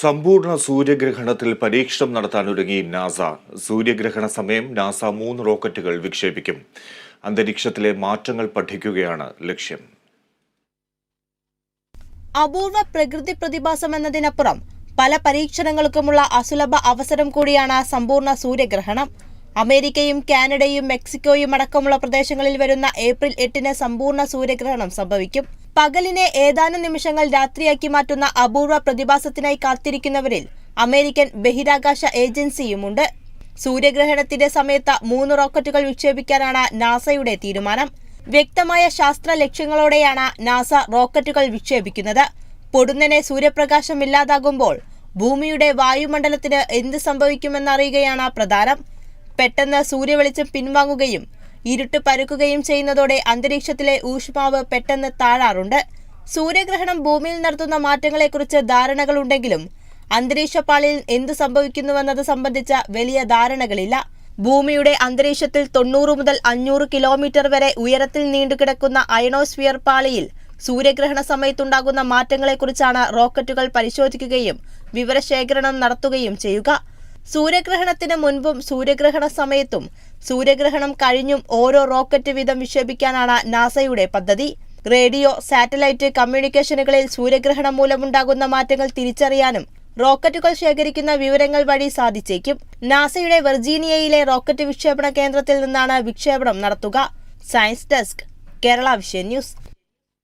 സമ്പൂർണ സൂര്യഗ്രഹണത്തിൽ പരീക്ഷണം നടത്താനൊരുങ്ങി നാസ. സൂര്യഗ്രഹണ സമയം നാസ മൂന്ന് റോക്കറ്റുകൾ വിക്ഷേപിക്കും. അന്തരീക്ഷത്തിലെ മാറ്റങ്ങൾ പഠിക്കുകയാണ് ലക്ഷ്യം. അപൂർവ പ്രകൃതി പ്രതിഭാസം എന്നതിനപ്പുറം പല പരീക്ഷണങ്ങൾക്കുമുള്ള അസുലഭ അവസരം കൂടിയാണ് സമ്പൂർണ സൂര്യഗ്രഹണം. അമേരിക്കയും കാനഡയും മെക്സിക്കോയും അടക്കമുള്ള പ്രദേശങ്ങളിൽ വരുന്ന ഏപ്രിൽ എട്ടിന് സമ്പൂർണ സൂര്യഗ്രഹണം സംഭവിക്കും. പകലിനെ ഏതാനും നിമിഷങ്ങൾ രാത്രിയാക്കി മാറ്റുന്ന അപൂർവ പ്രതിഭാസത്തിനായി കാത്തിരിക്കുന്നവരിൽ അമേരിക്കൻ ബഹിരാകാശ ഏജൻസിയുമുണ്ട്. സൂര്യഗ്രഹണത്തിന്റെ സമയത്ത് മൂന്ന് റോക്കറ്റുകൾ വിക്ഷേപിക്കാനാണ് നാസയുടെ തീരുമാനം. വ്യക്തമായ ശാസ്ത്ര ലക്ഷ്യങ്ങളോടെയാണ് നാസ റോക്കറ്റുകൾ വിക്ഷേപിക്കുന്നത്. പൊടുന്നനെ സൂര്യപ്രകാശം ഇല്ലാതാകുമ്പോൾ ഭൂമിയുടെ വായുമണ്ഡലത്തിന് എന്ത് സംഭവിക്കുമെന്നറിയുകയാണ് പ്രധാനം. പെട്ടെന്ന് സൂര്യവെളിച്ചം പിൻവാങ്ങുകയും ഇരുട്ട് പരുക്കുകയും ചെയ്യുന്നതോടെ അന്തരീക്ഷത്തിലെ ഊഷ്മാവ് പെട്ടെന്ന് താഴാറുണ്ട്. സൂര്യഗ്രഹണം ഭൂമിയിൽ നടത്തുന്ന മാറ്റങ്ങളെക്കുറിച്ച് ധാരണകളുണ്ടെങ്കിലും അന്തരീക്ഷപ്പാളിയിൽ എന്ത് സംഭവിക്കുന്നുവെന്നത് സംബന്ധിച്ച വലിയ ധാരണകളില്ല. ഭൂമിയുടെ അന്തരീക്ഷത്തിൽ തൊണ്ണൂറ് മുതൽ അഞ്ഞൂറ് കിലോമീറ്റർ വരെ ഉയരത്തിൽ നീണ്ടുകിടക്കുന്ന അയണോസ്ഫിയർ പാളിയിൽ സൂര്യഗ്രഹണ സമയത്തുണ്ടാകുന്ന മാറ്റങ്ങളെക്കുറിച്ചാണ് റോക്കറ്റുകൾ പരിശോധിക്കുകയും വിവരശേഖരണം നടത്തുകയും ചെയ്യുക. സൂര്യഗ്രഹണത്തിന് മുൻപും സൂര്യഗ്രഹണ സമയത്തും സൂര്യഗ്രഹണം കഴിഞ്ഞും ഓരോ റോക്കറ്റ് വീതം വിക്ഷേപിക്കാനാണ് നാസയുടെ പദ്ധതി. റേഡിയോ സാറ്റലൈറ്റ് കമ്മ്യൂണിക്കേഷനുകളിൽ സൂര്യഗ്രഹണം മൂലമുണ്ടാകുന്ന മാറ്റങ്ങൾ തിരിച്ചറിയാനും റോക്കറ്റുകൾ ശേഖരിക്കുന്ന വിവരങ്ങൾ വഴി സാധിച്ചേക്കും. നാസയുടെ വെർജീനിയയിലെ റോക്കറ്റ് വിക്ഷേപണ കേന്ദ്രത്തിൽ നിന്നാണ് വിക്ഷേപണം നടത്തുക. Science desk Kerala vision news.